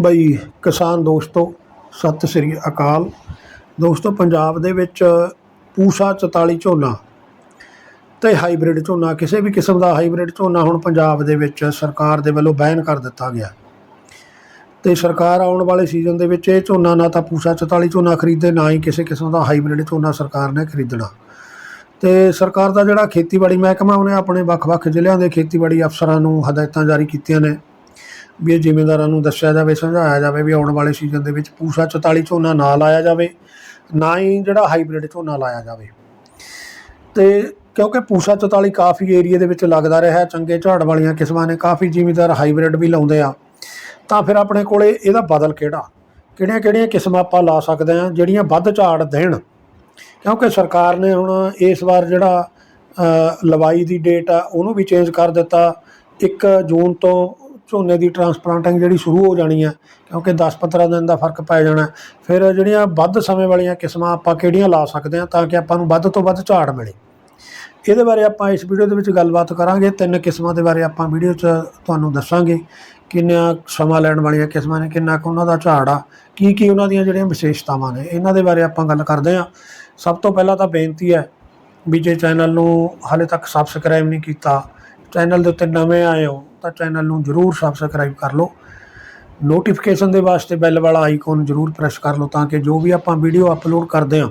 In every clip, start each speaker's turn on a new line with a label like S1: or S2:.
S1: ਬਈ ਕਿਸਾਨ ਦੋਸਤੋ, ਸਤਿ ਸ੍ਰੀ ਅਕਾਲ। ਦੋਸਤੋ, ਪੰਜਾਬ ਦੇ ਵਿੱਚ ਪੂਸਾ 44 ਝੋਨਾ ਤੇ ਹਾਈਬ੍ਰਿਡ ਝੋਨਾ, ਕਿਸੇ ਵੀ ਕਿਸਮ ਦਾ ਹਾਈਬ੍ਰਿਡ ਝੋਨਾ ਹੁਣ ਪੰਜਾਬ ਦੇ ਵਿੱਚ ਸਰਕਾਰ ਦੇ ਵੱਲੋਂ ਬੈਨ ਕਰ ਦਿੱਤਾ ਗਿਆ। ਤੇ ਸਰਕਾਰ ਆਉਣ ਵਾਲੇ ਸੀਜ਼ਨ ਦੇ ਵਿੱਚ ਇਹ ਝੋਨਾ ਨਾ ਤਾਂ ਪੂਸਾ 44 ਝੋਨਾ ਖਰੀਦੇ, ਨਾ ਹੀ ਕਿਸੇ ਕਿਸਮ ਦਾ ਹਾਈਬ੍ਰਿਡ ਝੋਨਾ ਸਰਕਾਰ ਨੇ ਖਰੀਦਣਾ। ਤੇ ਸਰਕਾਰ ਦਾ ਜਿਹੜਾ ਖੇਤੀਬਾੜੀ ਮਹਿਕਮਾ, ਉਹਨੇ ਆਪਣੇ ਵੱਖ-ਵੱਖ ਜ਼ਿਲ੍ਹਿਆਂ ਦੇ ਖੇਤੀਬਾੜੀ ਅਫਸਰਾਂ ਨੂੰ ਹਦਾਇਤਾਂ ਜਾਰੀ ਕੀਤੀਆਂ ਨੇ। ਵੀ ਇਹ ਜ਼ਿਮੀਂਦਾਰਾਂ ਨੂੰ ਦੱਸਿਆ ਜਾਵੇ, ਸਮਝਾਇਆ ਜਾਵੇ ਵੀ ਆਉਣ ਵਾਲੇ ਸੀਜ਼ਨ ਦੇ ਵਿੱਚ ਪੂਸਾ 44 ਝੋਨਾ ਨਾ ਲਾਇਆ ਜਾਵੇ, ਨਾ ਹੀ ਜਿਹੜਾ ਹਾਈਬ੍ਰਿਡ ਝੋਨਾ ਲਾਇਆ ਜਾਵੇ। ਤੇ ਕਿਉਂਕਿ ਪੂਸਾ 44 ਕਾਫੀ ਏਰੀਆ ਦੇ ਵਿੱਚ ਲੱਗਦਾ ਰਿਹਾ, ਚੰਗੇ ਝਾੜ ਵਾਲੀਆਂ ਕਿਸਮਾਂ ਨੇ, ਕਾਫੀ ਜ਼ਿਮੀਂਦਾਰ ਹਾਈਬ੍ਰਿਡ ਵੀ ਲਾਉਂਦੇ ਆ। ਤਾਂ ਫਿਰ ਆਪਣੇ ਕੋਲੇ ਇਹਦਾ ਬਦਲ ਕਿਹੜਾ? ਕਿਹੜੀਆਂ ਕਿਹੜੀਆਂ ਕਿਸਮਾਂ ਆਪਾਂ ਲਾ ਸਕਦੇ ਆ ਜਿਹੜੀਆਂ ਵੱਧ ਝਾੜ ਦੇਣ? ਕਿਉਂਕਿ ਸਰਕਾਰ ਨੇ ਹੁਣ ਇਸ ਵਾਰ ਜਿਹੜਾ ਲਵਾਈ ਦੀ ਡੇਟ ਆ, ਉਹਨੂੰ ਵੀ ਚੇਂਜ ਕਰ ਦਿੱਤਾ। 1 ਜੂਨ ਤੋਂ ਝੋਨੇ ਦੀ ਟਰਾਂਸਪਲਾਂਟਿੰਗ ਜਿਹੜੀ ਸ਼ੁਰੂ ਹੋ ਜਾਣੀ ਹੈ ਕਿਉਂਕਿ 10-15 ਦਿਨ ਦਾ ਫ਼ਰਕ ਪੈ ਜਾਣਾ, ਫਿਰ ਜਿਹੜੀਆਂ ਵੱਧ ਸਮੇਂ ਵਾਲੀਆਂ ਕਿਸਮਾਂ ਆਪਾਂ ਕਿਹੜੀਆਂ ਲਾ ਸਕਦੇ ਹਾਂ ਤਾਂ ਕਿ ਆਪਾਂ ਨੂੰ ਵੱਧ ਤੋਂ ਵੱਧ ਝਾੜ ਮਿਲੇ। ਇਹਦੇ ਬਾਰੇ ਆਪਾਂ ਇਸ ਵੀਡੀਓ ਦੇ ਵਿੱਚ ਗੱਲਬਾਤ ਕਰਾਂਗੇ, ਤਿੰਨ ਕਿਸਮਾਂ ਦੇ ਬਾਰੇ ਆਪਾਂ ਵੀਡੀਓ 'ਚ ਤੁਹਾਨੂੰ ਦੱਸਾਂਗੇ, ਕਿੰਨਾ ਸਮਾਂ ਲੈਣ ਵਾਲੀਆਂ ਕਿਸਮਾਂ ਨੇ, ਕਿੰਨਾ ਕੁ ਉਹਨਾਂ ਦਾ ਝਾੜ ਆ ਕੀ ਕੀ ਉਹਨਾਂ ਦੀਆਂ ਜਿਹੜੀਆਂ ਵਿਸ਼ੇਸ਼ਤਾਵਾਂ ਨੇ, ਇਹਨਾਂ ਦੇ ਬਾਰੇ ਆਪਾਂ ਗੱਲ ਕਰਦੇ ਹਾਂ ਸਭ ਤੋਂ ਪਹਿਲਾਂ ਤਾਂ ਬੇਨਤੀ ਹੈ ਵੀ ਜੇ ਚੈਨਲ ਨੂੰ ਹਾਲੇ ਤੱਕ ਸਬਸਕ੍ਰਾਈਬ ਨਹੀਂ ਕੀਤਾ, ਚੈਨਲ ਦੇ ਉੱਤੇ ਨਵੇਂ ਆਏ ਹੋ ਤਾਂ ਚੈਨਲ ਨੂੰ ਜਰੂਰ ਸਬਸਕ੍ਰਾਈਬ ਕਰ ਲਓ। ਨੋਟੀਫਿਕੇਸ਼ਨ ਦੇ ਵਾਸਤੇ ਬੈਲ ਵਾਲਾ ਆਈਕਨ ਜਰੂਰ ਪ੍ਰੈਸ ਕਰ ਲਓ ਤਾਂ ਕਿ ਜੋ ਵੀ ਆਪਾਂ ਵੀਡੀਓ ਅਪਲੋਡ ਕਰਦੇ ਹਾਂ,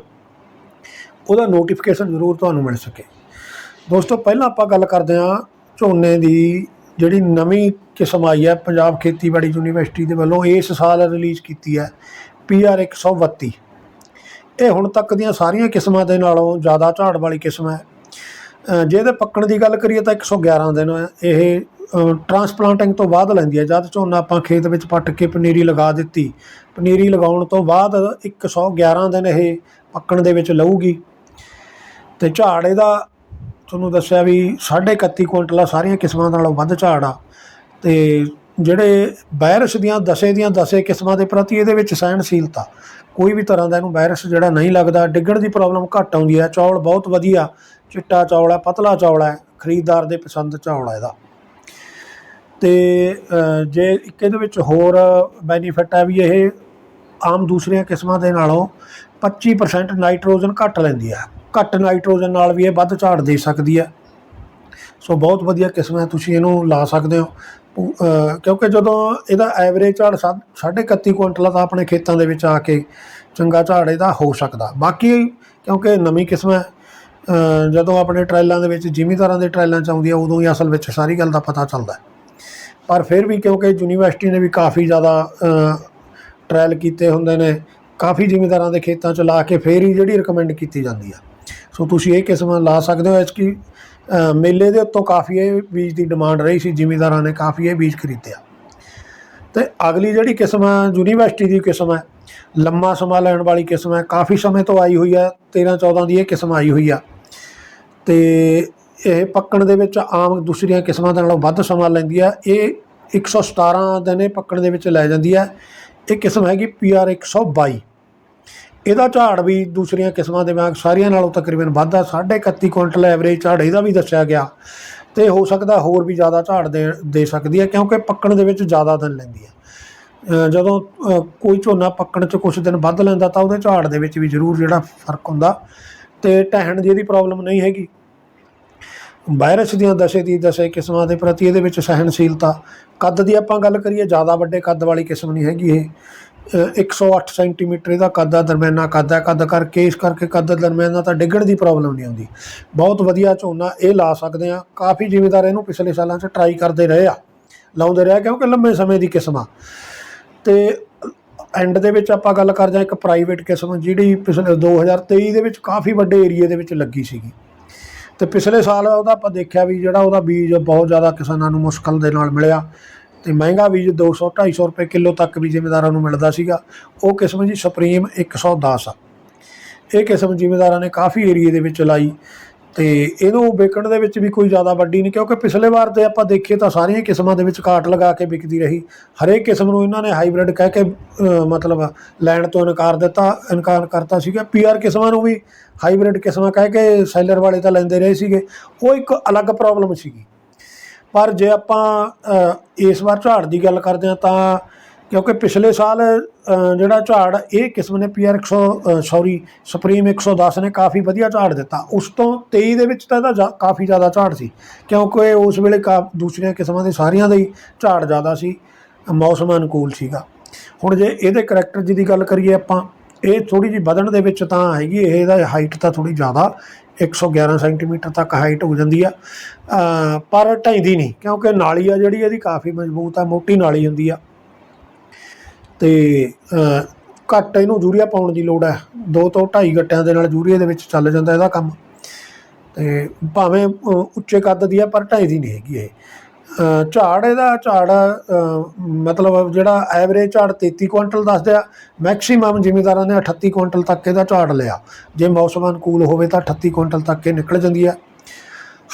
S1: ਉਹਦਾ ਨੋਟੀਫਿਕੇਸ਼ਨ ਜ਼ਰੂਰ ਤੁਹਾਨੂੰ ਮਿਲ ਸਕੇ। ਦੋਸਤੋ, ਪਹਿਲਾਂ ਆਪਾਂ ਗੱਲ ਕਰਦੇ ਹਾਂ ਝੋਨੇ ਦੀ ਜਿਹੜੀ ਨਵੀਂ ਕਿਸਮ ਆਈ ਹੈ, ਪੰਜਾਬ ਖੇਤੀਬਾੜੀ ਯੂਨੀਵਰਸਿਟੀ ਦੇ ਵੱਲੋਂ ਇਸ ਸਾਲ ਰਿਲੀਜ਼ ਕੀਤੀ ਹੈ PR 132 ਇਹ ਹੁਣ ਤੱਕ ਦੀਆਂ ਸਾਰੀਆਂ ਕਿਸਮਾਂ ਦੇ ਨਾਲੋਂ ਜ਼ਿਆਦਾ ਝਾੜ ਵਾਲੀ ਕਿਸਮ ਹੈ। ਜੇ ਇਹਦੇ ਪੱਕਣ ਦੀ ਗੱਲ ਕਰੀਏ ਤਾਂ 111 ਦਿਨ ਇਹ ਟਰਾਂਸਪਲਾਂਟਿੰਗ ਤੋਂ ਬਾਅਦ ਲੈਂਦੀ ਹੈ ਜਦ ਝੋਨਾ ਆਪਾਂ ਖੇਤ ਵਿੱਚ ਪੱਟ ਕੇ ਪਨੀਰੀ ਲਗਾ ਦਿੱਤੀ, ਪਨੀਰੀ ਲਗਾਉਣ ਤੋਂ ਬਾਅਦ 111 ਦਿਨ ਇਹ ਪੱਕਣ ਦੇ ਵਿੱਚ ਲਊਗੀ। ਤੇ ਝਾੜ ਇਹਦਾ ਤੁਹਾਨੂੰ ਦੱਸਿਆ ਵੀ 31.5 ਕੁਇੰਟਲ ਆ ਸਾਰੀਆਂ ਕਿਸਮਾਂ ਨਾਲੋਂ ਵੱਧ ਝਾੜ ਆ। ਤੇ ਜਿਹੜੇ ਵਾਇਰਸ ਦੀਆਂ ਦਸੇ ਦੀਆਂ ਦਸੇ ਕਿਸਮਾਂ ਦੇ ਪ੍ਰਤੀ ਇਹਦੇ ਵਿੱਚ ਸਹਿਣਸ਼ੀਲਤਾ, ਕੋਈ ਵੀ ਤਰ੍ਹਾਂ ਦਾ ਇਹਨੂੰ ਵਾਇਰਸ ਜਿਹੜਾ ਨਹੀਂ ਲੱਗਦਾ, ਡਿੱਗਣ ਦੀ ਪ੍ਰੋਬਲਮ ਘੱਟ ਆਉਂਦੀ ਹੈ, ਚੌਲ ਬਹੁਤ ਵਧੀਆ, ਚਿੱਟਾ ਚੌਲ ਹੈ, ਪਤਲਾ ਚੌਲ ਹੈ, ਖਰੀਦਦਾਰ ਦੇ ਪਸੰਦ ਚੌਲ ਹੈ ਇਹਦਾ। ਤੇ ਜੇ ਇੱਕ ਇਹਦੇ ਵਿੱਚ ਹੋਰ ਬੈਨੀਫਿਟ ਹੈ ਵੀ ਇਹ ਆਮ ਦੂਸਰੀਆਂ ਕਿਸਮਾਂ ਦੇ ਨਾਲੋਂ 25% ਨਾਈਟ੍ਰੋਜਨ ਘੱਟ ਲੈਂਦੀ ਹੈ। ਘੱਟ ਨਾਈਟ੍ਰੋਜਨ ਨਾਲ ਵੀ ਇਹ ਵੱਧ ਝਾੜ ਦੇ ਸਕਦੀ ਹੈ। ਸੋ ਬਹੁਤ ਵਧੀਆ ਕਿਸਮ ਹੈ, ਤੁਸੀਂ ਇਹਨੂੰ ਲਾ ਸਕਦੇ ਹੋ। ਕਿਉਂਕਿ ਜਦੋਂ ਇਹਦਾ ਐਵਰੇਜ ਝਾੜ ਸਾ- ਸਾਢੇ 31 ਕੁਇੰਟਲ ਤਾਂ ਆਪਣੇ ਖੇਤਾਂ ਦੇ ਵਿੱਚ ਆ ਕੇ ਚੰਗਾ ਝਾੜ ਇਹਦਾ ਹੋ ਸਕਦਾ। ਬਾਕੀ ਕਿਉਂਕਿ ਨਵੀਂ ਕਿਸਮ ਹੈ ਜਦੋਂ ਆਪਣੇ ਟ੍ਰਾਇਲਾਂ ਦੇ ਵਿੱਚ ਜ਼ਿਮੀਦਾਰਾਂ ਦੇ ਟ੍ਰਾਇਲਾਂ ਚ ਆਉਂਦੀ ਹੈ ਉਦੋਂ ਹੀ ਅਸਲ ਵਿੱਚ ਸਾਰੀ ਗੱਲ ਦਾ ਪਤਾ ਚੱਲਦਾ ਪਰ ਫਿਰ ਵੀ ਕਿਉਂਕਿ ਯੂਨੀਵਰਸਿਟੀ ਨੇ ਵੀ ਕਾਫੀ ਜ਼ਿਆਦਾ ਟ੍ਰਾਇਲ ਕੀਤੇ ਹੁੰਦੇ ਨੇ, ਕਾਫੀ ਜ਼ਿਮੀਦਾਰਾਂ ਦੇ ਖੇਤਾਂ 'ਚ ਲਾ ਕੇ ਫੇਰ ਹੀ ਜਿਹੜੀ ਰეკਮੈਂਡ ਕੀਤੀ ਜਾਂਦੀ ਆ। ਸੋ ਤੁਸੀਂ ਇਹ ਕਿਸਮ ਲਾ ਸਕਦੇ ਹੋ ਇਸ ਕੀ ਮੇਲੇ ਦੇ ਉੱਤੋਂ ਕਾਫੀ ਇਹ ਬੀਜ ਦੀ ਡਿਮਾਂਡ ਰਹੀ ਸੀ, ਜ਼ਿਮੀਂਦਾਰਾਂ ਨੇ ਕਾਫੀ ਇਹ ਬੀਜ ਖਰੀਦਿਆ। ਤੇ ਅਗਲੀ ਜਿਹੜੀ ਕਿਸਮ ਹੈ, ਯੂਨੀਵਰਸਿਟੀ ਦੀ ਕਿਸਮ ਹੈ, ਲੰਮਾ ਸਮਾਂ ਲੈਣ ਵਾਲੀ ਕਿਸਮ ਹੈ, ਕਾਫੀ ਸਮੇਂ ਤੋਂ ਆਈ ਹੋਈ ਹੈ 13 14 ਦੀ ਇਹ ਕਿਸਮ ਆਈ ਹੋਈ ਆ। ਤੇ ਇਹ ਪੱਕਣ ਦੇ ਵਿੱਚ ਆਮ ਦੂਸਰੀਆਂ ਕਿਸਮਾਂ ਦੇ ਨਾਲੋਂ ਵੱਧ ਸਮਾਂ ਲੈਂਦੀ ਹੈ ਇਹ 117 ਦਿਨ ਇਹ ਪੱਕਣ ਦੇ ਵਿੱਚ ਲੈ ਜਾਂਦੀ ਹੈ ਇਹ ਕਿਸਮ ਹੈਗੀ PR 122 ਇਹਦਾ ਝਾੜ ਵੀ ਦੂਸਰੀਆਂ ਕਿਸਮਾਂ ਦੇ ਵਾਂਗ ਸਾਰੀਆਂ ਨਾਲੋਂ ਤਕਰੀਬਨ ਵੱਧ ਆ 31 ਕੁਇੰਟਲ ਐਵਰੇਜ ਝਾੜ ਇਹਦਾ ਵੀ ਦੱਸਿਆ ਗਿਆ। ਤੇ ਹੋ ਸਕਦਾ ਹੋਰ ਵੀ ਜ਼ਿਆਦਾ ਝਾੜ ਦੇ ਦੇ ਸਕਦੀ ਹੈ, ਕਿਉਂਕਿ ਪੱਕਣ ਦੇ ਵਿੱਚ ਜ਼ਿਆਦਾ ਦਿਨ ਲੈਂਦੀ ਹੈ। ਜਦੋਂ ਕੋਈ ਝੋਨਾ ਪੱਕਣ 'ਚ ਕੁਝ ਦਿਨ ਵੱਧ ਲੈਂਦਾ ਤਾਂ ਉਹਦੇ ਝਾੜ ਦੇ ਵਿੱਚ ਵੀ ਜ਼ਰੂਰ ਜਿਹੜਾ ਫ਼ਰਕ ਹੁੰਦਾ। ਤੇ ਢਹਿਣ ਦੀ ਇਹਦੀ ਪ੍ਰੋਬਲਮ ਨਹੀਂ ਹੈਗੀ। ਵਾਇਰਸ ਦੀਆਂ ਦਸੇ ਦੀ ਦਸੇ ਕਿਸਮਾਂ ਦੇ ਪ੍ਰਤੀ ਇਹਦੇ ਵਿੱਚ ਸਹਿਣਸ਼ੀਲਤਾ। ਕੱਦ ਦੀ ਆਪਾਂ ਗੱਲ ਕਰੀਏ, ਜ਼ਿਆਦਾ ਵੱਡੇ ਕੱਦ ਵਾਲੀ ਕਿਸਮ ਨਹੀਂ ਹੈਗੀ ਇਹ। 108 ਸੈਂਟੀਮੀਟਰ ਇਹਦਾ ਕੱਦ ਆ, ਦਰਮਿਆਨਾ ਕੱਦ ਹੈ ਕੱਦ ਕਰਕੇ, ਇਸ ਕਰਕੇ ਕੱਦ ਦਰਮਿਆਨਾ ਤਾਂ ਡਿੱਗਣ ਦੀ ਪ੍ਰੋਬਲਮ ਨਹੀਂ ਆਉਂਦੀ। ਬਹੁਤ ਵਧੀਆ ਝੋਨਾ, ਇਹ ਲਾ ਸਕਦੇ ਆ ਕਾਫੀ ਜ਼ਿਮੀਦਾਰ ਇਹਨੂੰ ਪਿਛਲੇ ਸਾਲਾਂ 'ਚ ਟਰਾਈ ਕਰਦੇ ਰਹੇ ਆ। ਲਾਉਂਦੇ ਰਹੇ ਕਿਉਂਕਿ ਲੰਮੇ ਸਮੇਂ ਦੀ ਕਿਸਮ ਆ। ਤੇ ਐਂਡ ਦੇ ਵਿੱਚ ਆਪਾਂ ਗੱਲ ਕਰਦੇ ਹਾਂ ਇੱਕ ਪ੍ਰਾਈਵੇਟ ਕਿਸਮ, ਜਿਹੜੀ ਪਿਛਲੇ 2023 ਦੇ ਵਿੱਚ ਕਾਫੀ ਵੱਡੇ ਏਰੀਏ ਦੇ ਵਿੱਚ ਲੱਗੀ ਸੀਗੀ। ਤੇ ਪਿਛਲੇ ਸਾਲ ਉਹਦਾ ਆਪਾਂ ਦੇਖਿਆ ਵੀ ਜਿਹੜਾ ਉਹਦਾ ਬੀਜ ਬਹੁਤ ਜ਼ਿਆਦਾ ਕਿਸਾਨਾਂ ਨੂੰ ਮੁਸ਼ਕਲ ਦੇ ਨਾਲ ਮਿਲਿਆ। ਤੇ ਮਹਿੰਗਾ ਬੀਜ 200 250 ਰੁਪਏ ਕਿਲੋ ਤੱਕ ਵੀ ਜ਼ਿਮੀਂਦਾਰਾਂ ਨੂੰ ਮਿਲਦਾ ਸੀਗਾ, ਉਹ ਕਿਸਮ ਜੀ ਸੁਪਰੀਮ 110 ਆ। ਇਹ ਕਿਸਮ ਜ਼ਿਮੀਂਦਾਰਾਂ ਨੇ ਕਾਫੀ ਏਰੀਏ ਦੇ ਵਿੱਚ ਲਾਈ ਤੇ ਇਹਨੂੰ ਵੇਚਣ ਦੇ ਵਿੱਚ ਵੀ ਕੋਈ ਜ਼ਿਆਦਾ ਵੱਡੀ ਨਹੀਂ, ਕਿਉਂਕਿ ਪਿਛਲੇ ਵਾਰ ਤੇ ਆਪਾਂ ਦੇਖੀਏ ਤਾਂ ਸਾਰੀਆਂ ਕਿਸਮਾਂ ਦੇ ਵਿੱਚ ਕਾਟ ਲਗਾ ਕੇ ਵਿਕਦੀ ਰਹੀ। ਹਰੇਕ ਕਿਸਮ ਨੂੰ ਇਹਨਾਂ ਨੇ ਹਾਈਬ੍ਰਿਡ ਕਹਿ ਕੇ ਮਤਲਬ ਲੈਣ ਤੋਂ ਇਨਕਾਰ ਦਿੱਤਾ, ਇਨਕਾਰ ਕਰਤਾ ਸੀਗਾ। ਪੀਆਰ ਕਿਸਮਾਂ ਨੂੰ ਵੀ ਹਾਈਬ੍ਰਿਡ ਕਿਸਮਾਂ ਕਹਿ ਕੇ ਸੈਲਰ ਵਾਲੇ ਤਾਂ ਲੈਂਦੇ ਰਹੇ ਸੀਗੇ। ਉਹ ਇੱਕ ਅਲੱਗ ਪ੍ਰੋਬਲਮ ਸੀਗੀ। ਪਰ ਜੇ ਆਪਾਂ ਇਸ ਵਾਰ ਝਾੜ ਦੀ ਗੱਲ ਕਰਦੇ ਹਾਂ ਤਾਂ ਕਿਉਂਕਿ ਪਿਛਲੇ ਸਾਲ ਜਿਹੜਾ ਝਾੜ ਇਹ ਕਿਸਮ ਨੇ ਪੀਆਰ 100 ਸੌਰੀ ਸੁਪਰੀਮ 110 ਨੇ ਕਾਫੀ ਵਧੀਆ ਝਾੜ ਦਿੱਤਾ। ਉਸ ਤੋਂ 23 ਦੇ ਵਿੱਚ ਤਾਂ ਇਹਦਾ ਜਾ- ਕਾਫੀ ਜ਼ਿਆਦਾ ਝਾੜ ਸੀ, ਕਿਉਂਕਿ ਉਸ ਵੇਲੇ ਕਾ, ਦੂਸਰੀਆਂ ਕਿਸਮਾਂ ਦੇ ਸਾਰੀਆਂ ਦਾ ਹੀ ਝਾੜ ਜ਼ਿਆਦਾ ਸੀ, ਮੌਸਮ ਅਨੁਕੂਲ ਸੀਗਾ। ਹੁਣ ਜੇ ਇਹਦੇ ਕਰੈਕਟਰ ਜੀ ਦੀ ਗੱਲ ਕਰੀਏ ਆਪਾਂ ਇਹ ਥੋੜੀ ਜਿਹੀ ਵਧਣ ਦੇ ਵਿੱਚ ਤਾਂ ਹੈਗੀ ਇਹ ਇਹਦਾ ਹਾਈਟ ਤਾਂ ਥੋੜੀ ਜ਼ਿਆਦਾ 111 ਸੈਂਟੀਮੀਟਰ ਤੱਕ ਹਾਈਟ ਹੋ ਜਾਂਦੀ ਆ। ਪਰ ਢਾਈਦੀ ਨਹੀਂ, ਕਿਉਂਕਿ ਨਾਲੀ ਆ ਜਿਹੜੀ, ਇਹਦੀ ਕਾਫੀ ਮਜ਼ਬੂਤ ਆ, ਮੋਟੀ ਨਾਲੀ ਹੁੰਦੀ ਆ। ਤੇ ਘੱਟ ਇਹਨੂੰ ਯੂਰੀਆ ਪਾਉਣ ਦੀ ਲੋੜ ਹੈ ਦੋ ਤੋਂ ਢਾਈ ਗੱਟਿਆਂ ਦੇ ਨਾਲ ਯੂਰੀਆ ਦੇ ਵਿੱਚ ਚੱਲ ਜਾਂਦਾ ਇਹਦਾ ਕੰਮ। ਤੇ ਭਾਵੇਂ ਉੱਚੇ ਕੱਦ ਦੀ ਆ, ਪਰ ਢਾਈ ਦੀ ਨਹੀਂ ਹੈਗੀ ਇਹ। ਝਾੜ ਇਹਦਾ ਝਾੜ ਮਤਲਬ ਜਿਹੜਾ ਐਵਰੇਜ ਝਾੜ 33 ਕੁਇੰਟਲ ਦੱਸਦੇ ਆ ਮੈਕਸਿਮਮ ਜ਼ਿਮੀਦਾਰਾਂ ਨੇ 38 ਕੁਇੰਟਲ ਤੱਕ ਇਹਦਾ ਝਾੜ ਲਿਆ। ਜੇ ਮੌਸਮ ਅਨੁਕੂਲ ਹੋਵੇ ਤਾਂ 38 ਕੁਇੰਟਲ ਤੱਕ ਇਹ ਨਿਕਲ ਜਾਂਦੀ ਹੈ।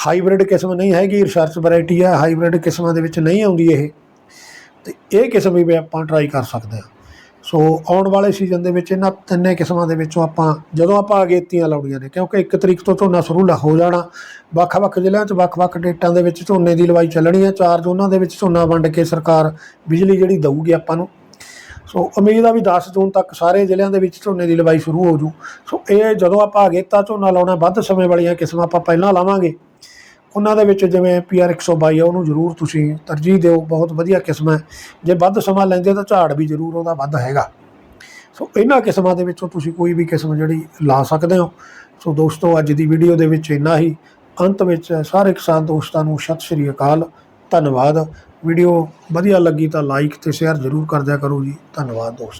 S1: ਹਾਈਬ੍ਰਿਡ ਕਿਸਮ ਨਹੀਂ ਹੈਗੀ ਰਿਸਰਚ ਵੈਰਾਈਟੀ ਆ ਹਾਈਬ੍ਰਿਡ ਕਿਸਮਾਂ ਦੇ ਵਿੱਚ ਨਹੀਂ ਆਉਂਦੀ ਇਹ। ਤੇ ਇਹ ਕਿਸਮ ਵੀ ਆਪਾਂ ਟਰਾਈ ਕਰ ਸਕਦੇ ਹਾਂ। ਸੋ ਆਉਣ ਵਾਲੇ ਸੀਜ਼ਨ ਦੇ ਵਿੱਚ ਇਹਨਾਂ ਤਿੰਨੇ ਕਿਸਮਾਂ ਦੇ ਵਿੱਚੋਂ ਆਪਾਂ, ਜਦੋਂ ਆਪਾਂ ਅਗੇਤੀਆਂ ਲਾਉਣੀਆਂ ਨੇ, ਕਿਉਂਕਿ 1 ਤਰੀਕ ਤੋਂ ਝੋਨਾ ਸ਼ੁਰੂ ਲ- ਹੋ ਜਾਣਾ, ਵੱਖ-ਵੱਖ ਜ਼ਿਲ੍ਹਿਆਂ 'ਚ, ਵੱਖ-ਵੱਖ ਡੇਟਾਂ ਦੇ ਵਿੱਚ ਝੋਨੇ ਦੀ ਲਵਾਈ ਚੱਲਣੀ ਹੈ, ਚਾਰ ਜ਼ੋਨਾਂ ਦੇ ਵਿੱਚ ਝੋਨਾ ਵੰਡ ਕੇ ਸਰਕਾਰ ਬਿਜਲੀ ਜਿਹੜੀ ਦਊਗੀ ਆਪਾਂ ਨੂੰ। ਸੋ ਉਮੀਦ ਆ ਵੀ 10 ਜੂਨ ਤੱਕ ਸਾਰੇ ਜ਼ਿਲ੍ਹਿਆਂ ਦੇ ਵਿੱਚ ਝੋਨੇ ਦੀ ਲਵਾਈ ਸ਼ੁਰੂ ਹੋ ਜੂ। ਸੋ ਇਹ ਜਦੋਂ ਆਪਾਂ ਅਗੇਤਾ ਝੋਨਾ ਲਾਉਣਾ, ਵੱਧ ਸਮੇਂ ਵਾਲੀਆਂ ਕਿਸਮਾਂ ਆਪਾਂ ਪਹਿਲਾਂ ਲਾਵਾਂਗੇ ਉਹਨਾਂ ਦੇ ਵਿੱਚ ਜਿਵੇਂ ਪੀਆਰ 122 ਆ, ਉਹਨੂੰ ਜ਼ਰੂਰ ਤੁਸੀਂ ਤਰਜੀਹ ਦਿਓ, ਬਹੁਤ ਵਧੀਆ ਕਿਸਮ ਹੈ। ਜੇ ਵੱਧ ਸਮਾਂ ਲੈਂਦੇ ਤਾਂ ਝਾੜ ਵੀ ਜ਼ਰੂਰ ਉਹਦਾ ਵੱਧ ਹੈਗਾ। ਸੋ ਇਹਨਾਂ ਕਿਸਮਾਂ ਦੇ ਵਿੱਚੋਂ ਤੁਸੀਂ ਕੋਈ ਵੀ ਕਿਸਮ ਜਿਹੜੀ ਲਾ ਸਕਦੇ ਹੋ। ਸੋ ਦੋਸਤੋ, ਅੱਜ ਦੀ ਵੀਡੀਓ ਦੇ ਵਿੱਚ ਇੰਨਾ ਹੀ। ਅੰਤ ਵਿੱਚ ਸਾਰੇ ਕਿਸਾਨ ਦੋਸਤਾਂ ਨੂੰ ਸਤਿ ਸ਼੍ਰੀ ਅਕਾਲ, ਧੰਨਵਾਦ। ਵੀਡੀਓ ਵਧੀਆ ਲੱਗੀ ਤਾਂ ਲਾਈਕ ਤੇ ਸ਼ੇਅਰ ਜ਼ਰੂਰ ਕਰ ਦਿਆ ਕਰੋ ਜੀ। ਧੰਨਵਾਦ ਦੋਸਤੋ।